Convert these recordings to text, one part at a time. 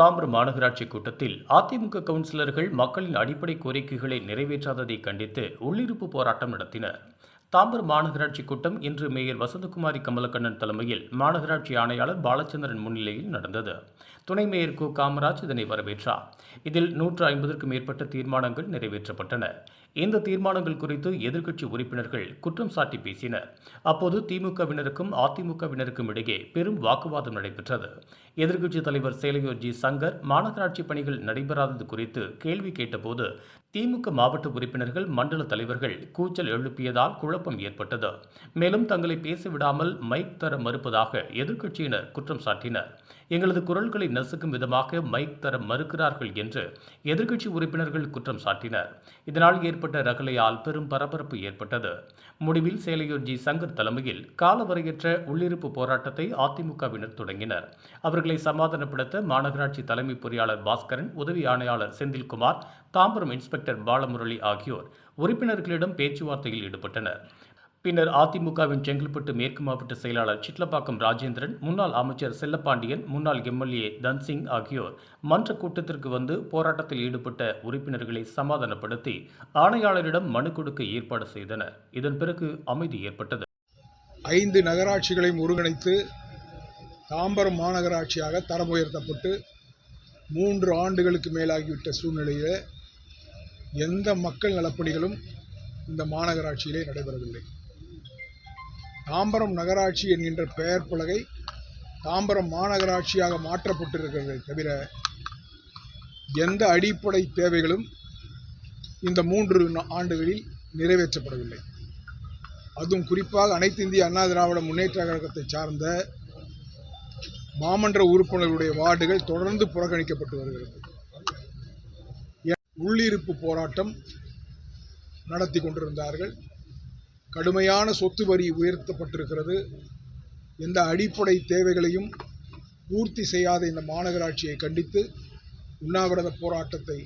தாம்பரம் மாநகராட்சி கூட்டத்தில் அதிமுக கவுன்சிலர்கள் மக்களின் அடிப்படை கோரிக்கைகளை நிறைவேற்றாததை கண்டித்து உள்ளிருப்பு போராட்டம் நடத்தினர். தாம்பரம் மாநகராட்சி கூட்டம் இன்று மேயர் வசந்தகுமாரி கமலக்கண்ணன் தலைமையில் மாநகராட்சி ஆணையாளர் பாலச்சந்திரன் முன்னிலையில் நடந்தது. துணை மேயர் கு. காமராஜ் இதனை வரவேற்றார். இதில் நூற்று ஐம்பதற்கும் மேற்பட்ட தீர்மானங்கள் நிறைவேற்றப்பட்டன. இந்த தீர்மானங்கள் குறித்து எதிர்க்கட்சி உறுப்பினர்கள் குற்றம் சாட்டி பேசினர். அப்போது திமுகவினருக்கும் அதிமுகவினருக்கும் இடையே பெரும் வாக்குவாதம் நடைபெற்றது. எதிர்க்கட்சித் தலைவர் சேலையூர் ஜி சங்கர் மாநகராட்சி பணிகள் நடைபெறாதது குறித்து கேள்வி கேட்டபோது திமுக மாவட்ட உறுப்பினர்கள் மண்டல தலைவர்கள் கூச்சல் எழுப்பியதால் குழப்பம் ஏற்பட்டது. மேலும் தங்களை பேசிவிடாமல் மைக் தர மறுப்பதாக எதிர்க்கட்சியினர் குற்றம் சாட்டினர். எங்களது குரல்களை நசுக்கும் விதமாக மைக் தர மறுக்கிறார்கள் என்று எதிர்க்கட்சி உறுப்பினர்கள் குற்றம் சாட்டினர். இதனால் ஏற்பட்ட ரகளையால் பெரும் பரபரப்பு ஏற்பட்டது. முடிவில் சேலையூர் ஜி சங்கர் தலைமையில் காலவரையற்ற உள்ளிருப்பு போராட்டத்தை அதிமுகவினர் தொடங்கினர். அவர்கள் அவர்களை சமாதானப்படுத்த மாநகராட்சி தலைமை பொறியாளர் பாஸ்கரன் உதவி ஆணையாளர் செந்தில்குமார் தாம்பரம் இன்ஸ்பெக்டர் பாலமுரளி ஆகியோர் உறுப்பினர்களிடம் பேச்சுவார்த்தையில் ஈடுபட்டனர். பின்னர் அதிமுகவின் செங்கல்பட்டு மேற்கு மாவட்ட செயலாளர் சிட்லப்பாக்கம் ராஜேந்திரன் முன்னாள் அமைச்சர் செல்லப்பாண்டியன் முன்னாள் எம்எல்ஏ தன்சிங் ஆகியோர் மன்ற கூட்டத்திற்கு வந்து போராட்டத்தில் ஈடுபட்ட உறுப்பினர்களை சமாதானப்படுத்தி ஆணையாளரிடம் மனு கொடுக்க ஏற்பாடு செய்தனர். இதன் பிறகு அமைதி ஏற்பட்டது. ஐந்து நகராட்சிகளையும் ஒருங்கிணைத்து தாம்பரம் மாநகராட்சியாக தரம் உயர்த்தப்பட்டு மூன்று ஆண்டுகளுக்கு மேலாகிவிட்ட சூழ்நிலையில் எந்த மக்கள் நலப்பணிகளும் இந்த மாநகராட்சியிலே நடைபெறவில்லை. தாம்பரம் நகராட்சி என்கின்ற பெயர் பலகை தாம்பரம் மாநகராட்சியாக மாற்றப்பட்டிருக்கிறதை தவிர எந்த அடிப்படை தேவைகளும் இந்த மூன்று ஆண்டுகளில் நிறைவேற்றப்படவில்லை. அதுவும் குறிப்பாக அனைத்து இந்திய அண்ணா திராவிட முன்னேற்ற கழகத்தை சார்ந்த மாமன்ற உறுப்பினர்களுடைய வார்டுகள் தொடர்ந்து புறக்கணிக்கப்பட்டு வருகிறது. உள்ளிருப்பு போராட்டம் நடத்தி கொண்டிருந்தார்கள். கடுமையான சொத்து வரி உயர்த்தப்பட்டிருக்கிறது. எந்த அடிப்படை தேவைகளையும் பூர்த்தி செய்யாத இந்த மாநகராட்சியை கண்டித்து உண்ணாவிரத போராட்டத்தை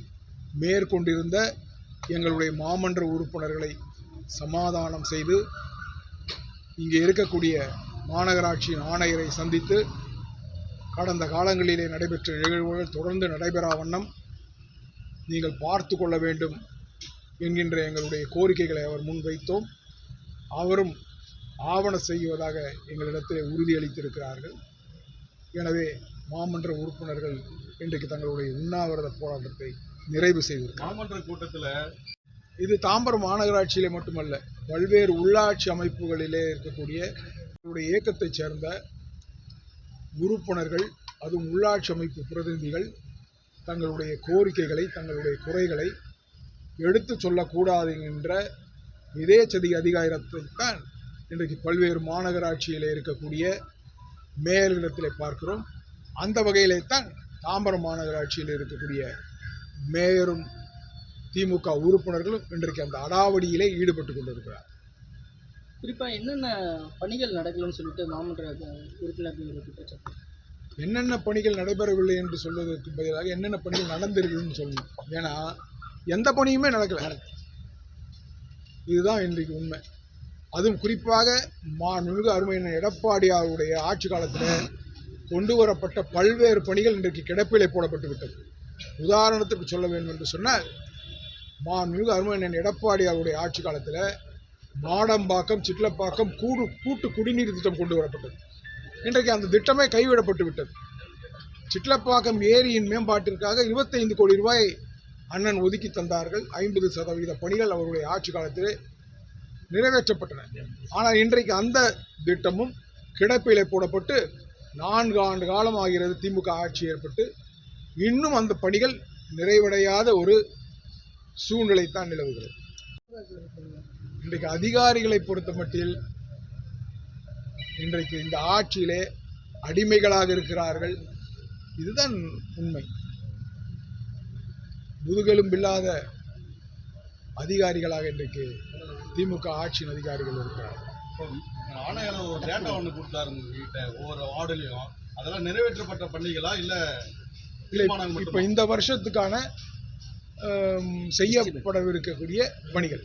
மேற்கொண்டிருந்த எங்களுடைய மாமன்ற உறுப்பினர்களை சமாதானம் செய்து இங்கே இருக்கக்கூடிய மாநகராட்சியின் ஆணையரை சந்தித்து கடந்த காலங்களிலே நடைபெற்ற நிகழ்வுகள் தொடர்ந்து நடைபெறா வண்ணம் நீங்கள் பார்த்து கொள்ள வேண்டும் என்கின்ற எங்களுடைய கோரிக்கைகளை அவர் முன்வைத்தோம். அவரும் ஆவண செய்வதாக எங்களிடத்தில் உறுதியளித்திருக்கிறார்கள். எனவே மாமன்ற உறுப்பினர்கள் இன்றைக்கு தங்களுடைய உண்ணாவிரத போராட்டத்தை நிறைவு செய்திருக்கிறார் மாமன்ற கூட்டத்துல இது தாம்பரம் மாநகராட்சியிலே மட்டுமல்ல பல்வேறு உள்ளாட்சி அமைப்புகளிலே இருக்கக்கூடிய எங்களுடைய இயக்கத்தைச் சேர்ந்த உறுப்பினர்கள் அதுவும் உள்ளாட்சி அமைப்பு பிரதிநிதிகள் தங்களுடைய கோரிக்கைகளை தங்களுடைய குறைகளை எடுத்துச் சொல்லக்கூடாது என்ற இதேச்சதி அதிகாரத்தைத்தான் இன்றைக்கு பல்வேறு மாநகராட்சியில் இருக்கக்கூடிய மேயர்களிடத்தில் பார்க்கிறோம். அந்த வகையிலே தான் தாம்பரம் மாநகராட்சியில் இருக்கக்கூடிய மேயரும் திமுக உறுப்பினர்களும் இன்றைக்கு அந்த அடாவடியிலே ஈடுபட்டு கொண்டிருக்கிறார் குறிப்பாக என்னென்ன பணிகள் நடக்கலன்னு சொல்லிட்டு மாமன்ற உறுப்பினர்கள் குற்றச்சாட்டு என்னென்ன பணிகள் நடைபெறவில்லை என்று சொல்வதற்கு பதிலாக என்னென்ன பணிகள் நடந்திருக்குதுன்னு சொல்லணும். ஏன்னா எந்த பணியுமே நடக்கல. இதுதான் இன்றைக்கு உண்மை. அதுவும் குறிப்பாக மாண்புமிகு அருமையான எடப்பாடியாருடைய ஆட்சி காலத்தில் கொண்டு வரப்பட்ட பல்வேறு பணிகள் இன்றைக்கு கிடப்பிலே போடப்பட்டு விட்டது. உதாரணத்துக்கு சொல்ல வேண்டும் என்று சொன்னால் மாண்புமிகு அருமையண்ணன் எடப்பாடியாருடைய ஆட்சி காலத்தில் மாடம்பாக்கம் சிட்லப்பாக்கம் கூடு கூட்டு குடிநீர் திட்டம் கொண்டு வரப்பட்டது. இன்றைக்கு அந்த திட்டமே கைவிடப்பட்டு விட்டது. சிட்லப்பாக்கம் ஏரியின் மேம்பாட்டிற்காக இருபத்தைந்து கோடி ரூபாய் அண்ணன் ஒதுக்கி தந்தார்கள். ஐம்பது சதவீத பணிகள் அவருடைய ஆட்சி காலத்திலே நிறைவேற்றப்பட்டன. ஆனால் இன்றைக்கு அந்த திட்டமும் கிடப்பிலே போடப்பட்டு நான்கு ஆண்டு காலம் ஆகிறது திமுக ஆட்சி ஏற்பட்டு இன்னும் அந்த பணிகள் நிறைவடையாத ஒரு சூழ்நிலை தான் நிலவுகிறது. இன்றைக்கு அதிகாரிகளை பொறுத்த மட்டில் இன்றைக்கு இந்த ஆட்சியிலே அடிமைகளாக இருக்கிறார்கள். இதுதான் உண்மை. முதுகெலும்பில்லாத அதிகாரிகளாக இன்றைக்கு திமுக ஆட்சியின் அதிகாரிகள் இருக்கிறார்கள். ஆணையாளர் ஒரு டேட்டா ஒன்று கொடுத்தாரு உங்ககிட்ட ஒவ்வொரு வார்டுலையும் அதெல்லாம் நிறைவேற்றப்பட்ட பணிகளா இல்ல இல்லை இப்போ? இந்த வருஷத்துக்கான செய்யப்படவிருக்கக்கூடிய பணிகள்.